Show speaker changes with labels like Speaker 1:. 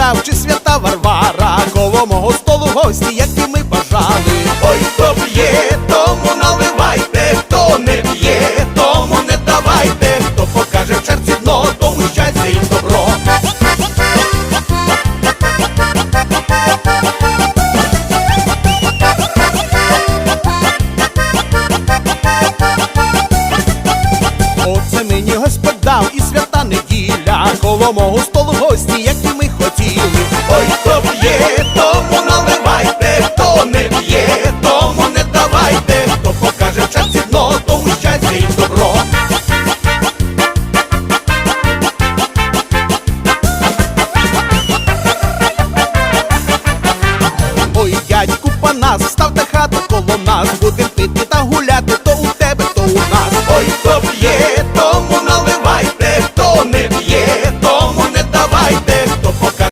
Speaker 1: дав, чи свята Варвара, коло мого столу гості, які ми бажали. Ой, хто п'є, тому наливайте, хто не п'є, тому не давайте, хто покаже в черці дно, тому щастя і добро. Оце мені Господь дав і свята неділя, коло мого столу нас, ставте хату коло нас, буде